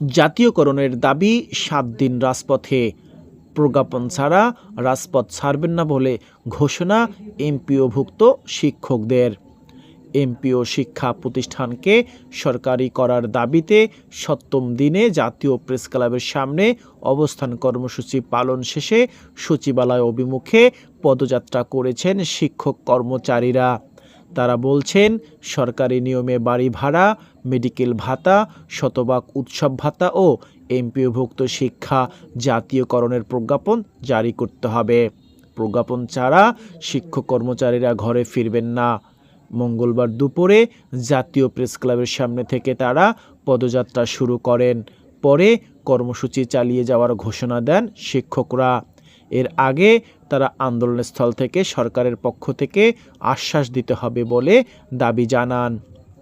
জাতীয়করণের দাবি, সাত দিন রাজপথে। প্রজ্ঞাপন ছাড়া রাজপথ ছাড়বেন না বলে ঘোষণা এমপিওভুক্ত শিক্ষকদের। এমপিও শিক্ষা প্রতিষ্ঠানকে সরকারি করার দাবিতে সপ্তম দিনে জাতীয় প্রেস ক্লাবের সামনে অবস্থান কর্মসূচি পালন শেষে সচিবালয় অভিমুখে পদযাত্রা করেছেন শিক্ষক কর্মচারীরা। তারা বলছেন, সরকারি নিয়মে বাড়ি ভাড়া, মেডিকেল ভাতা, শতভাগ উৎসব ভাতা ও এমপিওভুক্ত শিক্ষা জাতীয়করণের প্রজ্ঞাপন জারি করতে হবে। প্রজ্ঞাপন ছাড়া শিক্ষক কর্মচারীরা ঘরে ফিরবেন না। মঙ্গলবার দুপুরে জাতীয় প্রেস ক্লাবের সামনে থেকে তারা পদযাত্রা শুরু করেন। পরে কর্মসূচি চালিয়ে যাওয়ার ঘোষণা দেন শিক্ষকরা। এর আগে তারা আন্দোলনস্থল থেকে সরকারের পক্ষ থেকে আশ্বাস দিতে হবে বলে দাবি জানান।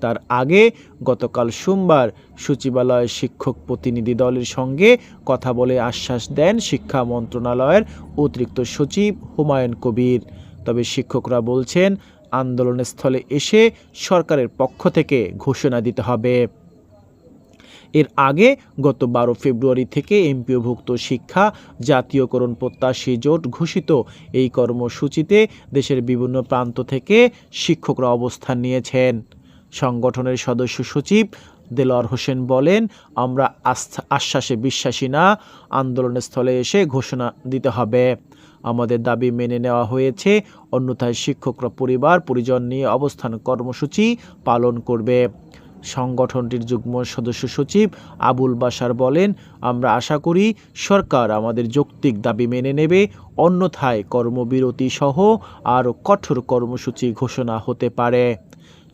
তার আগে গতকাল সোমবার সচিবালয় শিক্ষক প্রতিনিধি দলের সঙ্গে কথা বলে আশ্বাস দেন শিক্ষা মন্ত্রণালয়ের অতিরিক্ত সচিব হুমায়ুন কবির। তবে শিক্ষকরা বলছেন আন্দোলনের স্থলে এসে সরকারের পক্ষ থেকে ঘোষণা দিতে হবে। এর আগে গত বারো ফেব্রুয়ারি থেকে এমপিওভুক্ত শিক্ষা, জাতীয়করণ প্রত্যাশী জোট ঘোষিত। এই কর্মসূচিতে দেশের বিভিন্ন প্রান্ত থেকে শিক্ষকরা অবস্থান নিয়েছেন। সংগঠনের সদস্য সচিব দেলোয়ার হোসেন বলেন, আমরা আশ্বাসে বিশ্বাসী না আন্দোলনের স্থলে এসে ঘোষণা দিতে হবে। আমাদের দাবি মেনে নেওয়া হয়েছে, অন্যথায় শিক্ষকরা পরিবার পরিজন নিয়ে অবস্থান কর্মসূচি পালন করবে। সংগঠনটির যুগ্ম সদস্য সচিব আবুল বাসার বলেন, আমরা আশা করি সরকার আমাদের যৌক্তিক দাবি মেনে নেবে, অন্যথায় কর্মবিরতি সহ আরও কঠোর কর্মসূচি ঘোষণা হতে পারে।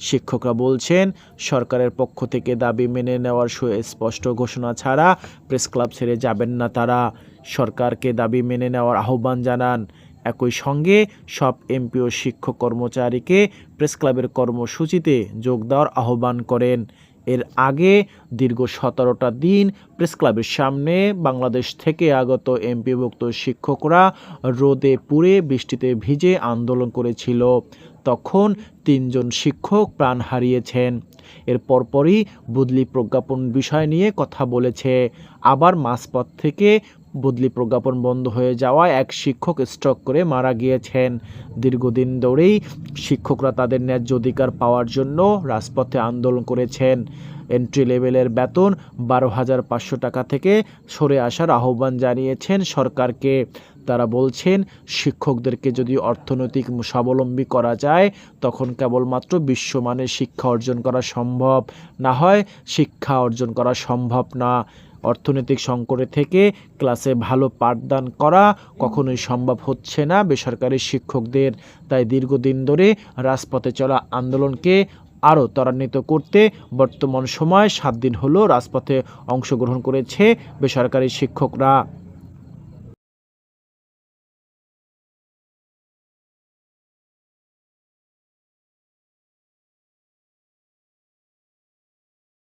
শিক্ষকরা বলছেন, সরকারের পক্ষ থেকে দাবি মেনে নেওয়ার সুস্পষ্ট ঘোষণা ছাড়া প্রেস ক্লাব ছেড়ে যাবেন না তারা। সরকারকে দাবি মেনে নেওয়ার আহ্বান জানান। একই সঙ্গে সব এমপিও শিক্ষক কর্মচারীকে প্রেস ক্লাবের কর্মসূচিতে যোগ দেওয়ার আহ্বান করেন। এর আগে দীর্ঘ সতেরোটা দিন প্রেস ক্লাবের সামনে বাংলাদেশ থেকে আগত এমপিভুক্ত শিক্ষকরা রোদে পুড়ে বৃষ্টিতে ভিজে আন্দোলন করেছিল। তখন তিনজন শিক্ষক প্রাণ হারিয়েছেন। এর পরপরই বদলি প্রজ্ঞাপন বিষয় নিয়ে কথা বলেছে। আবার মাঝপথ থেকে বদলি প্রজ্ঞাপন বন্ধ হয়ে যাওয়ায় এক শিক্ষক স্ট্রোক করে মারা গিয়েছেন। দীর্ঘদিন ধরেই শিক্ষকরা তাদের ন্যায্য অধিকার পাওয়ার জন্য রাজপথে আন্দোলন করেছেন। এন্ট্রি লেভেলের বেতন বারো হাজার পাঁচশো টাকা থেকে সরে আসার আহ্বান জানিয়েছেন সরকারকে। তারা বলছেন, শিক্ষকদেরকে যদি অর্থনৈতিক স্বাবলম্বী করা যায়, তখন কেবলমাত্র বিশ্বমানের শিক্ষা অর্জন করা সম্ভব। না হয় শিক্ষা অর্জন করা সম্ভব না। অর্থনৈতিক সংকটে থেকে ক্লাসে ভালো পাঠদান করা কখনোই সম্ভব হচ্ছে না বেসরকারি শিক্ষকদের। তাই দীর্ঘদিন ধরে রাজপথে চলা আন্দোলনকে আরও ত্বরান্বিত করতে বর্তমান সময় সাত দিন হলো রাজপথে অংশগ্রহণ করেছে বেসরকারি শিক্ষকরা।